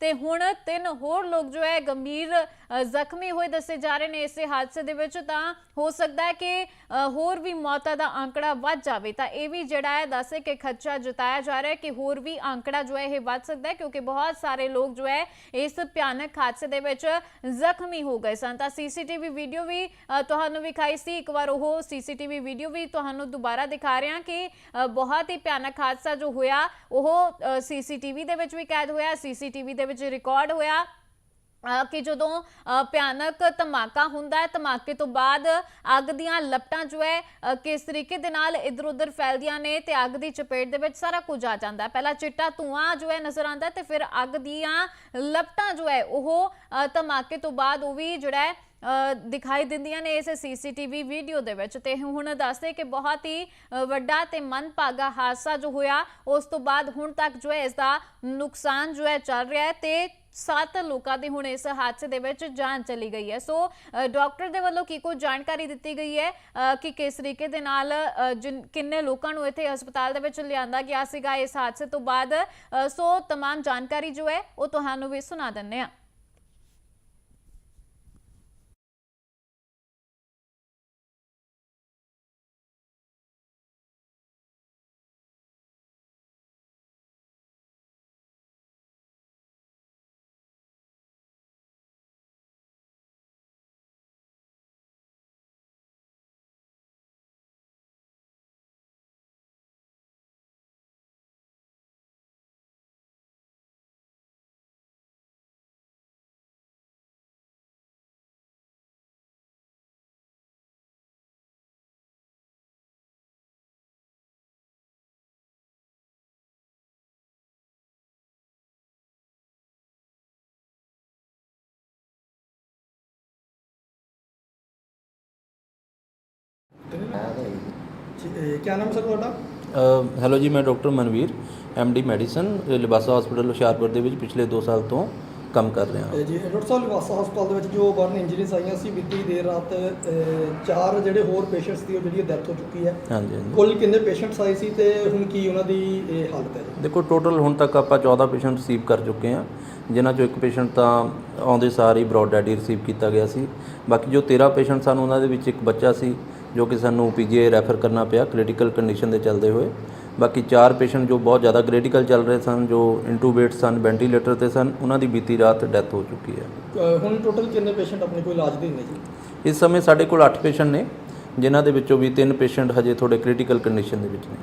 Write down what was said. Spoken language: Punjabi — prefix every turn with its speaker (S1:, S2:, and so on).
S1: ਤੇ ਹੁਣ ਤਿੰਨ ਹੋਰ ਲੋਕ ਜੋ ਹੈ ਗੰਭੀਰ ਜ਼ਖਮੀ ਹੋਏ ਦੱਸੇ ਜਾ ਰਹੇ ਨੇ ਇਸੇ ਹਾਦਸੇ ਦੇ ਵਿੱਚ। ਤਾਂ ਹੋ ਸਕਦਾ ਹੈ ਕਿ ਹੋਰ ਵੀ ਮੌਤਾਂ ਦਾ ਅੰਕੜਾ ਵੱਧ ਜਾਵੇ। ਤਾਂ ਇਹ ਵੀ ਜਿਹੜਾ ਹੈ ਦੱਸੇ ਕਿ ਖਰਚਾ ਜਤਾਇਆ ਜਾ ਰਿਹਾ ਹੈ ਕਿ ਹੋਰ ਵੀ ਅੰਕੜਾ ਜੋ ਹੈ ਇਹ ਵੱਧ ਸਕਦਾ ਹੈ ਕਿਉਂਕਿ ਬਹੁਤ ਸਾਰੇ ਲੋਕ ਜੋ ਹੈ ਇਸ ਭਿਆਨਕ ਹਾਦਸੇ ਦੇ ਵਿੱਚ ਜ਼ਖਮੀ ਹੋ ਗਏ ਸਨ। ਤਾਂ ਸੀਸੀਟੀਵੀ ਵੀਡੀਓ ਵੀ ਤੁਹਾਨੂੰ ਵਿਖਾਈ ਸੀ। ਇੱਕ ਵਾਰ ਉਹ ਸੀਸੀਟੀਵੀ ਵੀਡੀਓ ਵੀ ਤੁਹਾਨੂੰ ਦੁਬਾਰਾ ਦਿਖਾ ਰਿਹਾ ਕਿ ਬਹੁਤ ਹੀ ਭਿਆਨਕ ਹਾਦਸਾ ਜੋ ਹੋਇਆ, ਉਹ ਸੀਸੀਟੀਵੀ ਦੇ ਵਿੱਚ ਵੀ ਕੈਦ ਹੋਇਆ। ਸੀਸੀਟੀਵੀ ਦੇ ਵਿੱਚ ਰਿਕਾਰਡ ਹੋਇਆ ਕਿ ਜਦੋਂ ਭਿਆਨਕ ਧਮਾਕਾ ਹੁੰਦਾ ਹੈ, ਧਮਾਕੇ ਤੋਂ ਬਾਅਦ ਅੱਗ ਦੀਆਂ ਲਪਟਾਂ ਜੋ ਹੈ ਕਿਸ ਤਰੀਕੇ ਦੇ ਨਾਲ ਇਧਰ ਉਧਰ ਫੈਲਦੀਆਂ ਨੇ ਤੇ ਅੱਗ ਦੀ ਚਪੇਟ ਦੇ ਵਿੱਚ ਸਾਰਾ ਕੁਝ ਆ ਜਾਂਦਾ ਹੈ। ਪਹਿਲਾਂ ਚਿੱਟਾ ਧੂਆਂ ਜੋ ਹੈ ਨਜ਼ਰ ਆਉਂਦਾ ਤੇ ਫਿਰ ਅੱਗ ਦੀਆਂ ਲਪਟਾਂ ਜੋ ਹੈ, ਉਹ ਧਮਾਕੇ ਤੋਂ ਬਾਅਦ ਉਹ ਵੀ ਜਿਹੜਾ ਹੈ ਦਿਖਾਈ ਦਿੰਦੀਆਂ ਨੇ ਇਸ ਸੀਸੀਟੀਵੀ ਵੀਡੀਓ ਦੇ ਵਿੱਚ ਤੇ ਹੁਣ ਦੱਸਦੇ ਕਿ ਬਹੁਤ ਹੀ ਅ, ਵੱਡਾ ਤੇ ਮਨਭਾਗਾ ਹਾਦਸਾ ਜੋ ਹੋਇਆ ਉਸ ਤੋਂ ਬਾਅਦ ਹੁਣ ਤੱਕ ਜੋ ਹੈ ਇਸ ਦਾ ਨੁਕਸਾਨ ਜੋ ਹੈ ਚੱਲ ਰਿਹਾ ਹੈ ਤੇ ਸੱਤ ਲੋਕਾਂ ਦੀ ਹੁਣ ਇਸ ਹਾਦਸੇ ਦੇ ਵਿੱਚ ਜਾਨ ਚਲੀ ਗਈ ਹੈ ਸੋ ਅ, ਡਾਕਟਰ ਦੇ ਵੱਲੋਂ ਕੀ ਕੋਈ ਜਾਣਕਾਰੀ ਦਿੱਤੀ ਗਈ ਹੈ ਅ, ਕਿ ਕਿਸ ਤਰੀਕੇ ਦੇ ਨਾਲ ਅ, ਜਿਨ- ਕਿੰਨੇ ਲੋਕਾਂ ਨੂੰ ਇੱਥੇ ਹਸਪਤਾਲ ਦੇ ਵਿੱਚ ਲਿਆਂਦਾ ਗਿਆ ਸੀਗਾ ਇਸ ਹਾਦਸੇ ਤੋਂ ਬਾਅਦ ਅ, ਸੋ तमाम ਜਾਣਕਾਰੀ ਜੋ ਹੈ ਉਹ ਤੁਹਾਨੂੰ ਵੀ ਸੁਣਾ ਦਿੰਨੇ ਆ
S2: ਕੀ ਨਾਮ ਸਰ ਤੁਹਾਡਾ?
S3: ਹੈਲੋ ਜੀ ਮੈਂ doctor Manveer MD medicine Libasa hospital Hoshiarpur ਦੇ ਵਿੱਚ ਪਿਛਲੇ 2 ਸਾਲ ਤੋਂ ਕੰਮ ਕਰ ਰਿਹਾ ਹਾਂ।
S2: ਜੀ ਡਾਕਟਰ ਸਾਹਿਬ ਲਿਵਾਸਾ ਹਸਪਤਾਲ ਦੇ ਵਿੱਚ ਜੋ ਬਰਨ ਇੰਜਰੀਜ਼ ਆਈਆਂ ਸੀ ਬੀਤੀ ਦੇਰ ਰਾਤ ਚਾਰ ਜਿਹੜੇ ਹੋਰ ਪੇਸ਼ੈਂਟਸ ਦੀ ਉਹ ਜਿਹੜੀ ਡੈਥ ਹੋ ਚੁੱਕੀ ਹੈ।
S3: ਹਾਂਜੀ ਹਾਂਜੀ।
S2: ਕੁੱਲ ਕਿੰਨੇ ਪੇਸ਼ੈਂਟਸ ਆਏ ਸੀ ਤੇ ਹੁਣ ਕੀ ਉਹਨਾਂ ਦੀ ਹਾਲਤ ਹੈ?
S3: ਦੇਖੋ ਟੋਟਲ ਹੁਣ ਤੱਕ ਆਪਾਂ 14 ਪੇਸ਼ੈਂਟ ਰਿਸੀਵ ਕਰ ਚੁੱਕੇ ਹਾਂ ਜਿਨ੍ਹਾਂ ਚੋਂ ਇੱਕ ਪੇਸ਼ੈਂਟ ਤਾਂ ਆਉਂਦੇ ਸਾਰ ਹੀ ਬ੍ਰੌਡ ਡੈਡੀ ਰਿਸੀਵ ਕੀਤਾ ਗਿਆ ਸੀ। ਬਾਕੀ ਜੋ 13 ਪੇਸ਼ੈਂਟ ਸਨ ਉਹਨਾਂ ਦੇ ਵਿੱਚ ਇੱਕ ਬੱਚਾ ਸੀ ਜੋ ਕਿ ਸਾਨੂੰ ਪੀਜੀਆਈ ਰੈਫਰ ਕਰਨਾ ਪਿਆ ਕ੍ਰਿਟੀਕਲ ਕੰਡੀਸ਼ਨ ਦੇ ਚੱਲਦੇ ਹੋਏ। ਬਾਕੀ ਚਾਰ ਪੇਸ਼ੈਂਟ ਜੋ ਬਹੁਤ ਜ਼ਿਆਦਾ ਕ੍ਰਿਟੀਕਲ ਚੱਲ ਰਹੇ ਸਨ ਜੋ ਇੰਟੂਬੇਟ ਸਨ ਵੈਂਟੀਲੇਟਰ ਤੇ ਸਨ ਉਹਨਾਂ ਦੀ ਬੀਤੀ ਰਾਤ ਡੈਥ ਹੋ ਚੁੱਕੀ ਹੈ।
S2: ਹੁਣ ਟੋਟਲ ਕਿੰਨੇ ਪੇਸ਼ੈਂਟ ਆਪਣੇ ਕੋਲ ਇਲਾਜ ਦੇ ਨੇ ਜੀ?
S3: ਇਸ ਸਮੇਂ ਸਾਡੇ ਕੋਲ 8 ਪੇਸ਼ੈਂਟ ਨੇ ਜਿਨ੍ਹਾਂ ਦੇ ਵਿੱਚੋਂ ਵੀ 3 ਪੇਸ਼ੈਂਟ ਹਜੇ ਥੋੜੇ ਕ੍ਰਿਟੀਕਲ ਕੰਡੀਸ਼ਨ ਦੇ ਵਿੱਚ ਨੇ।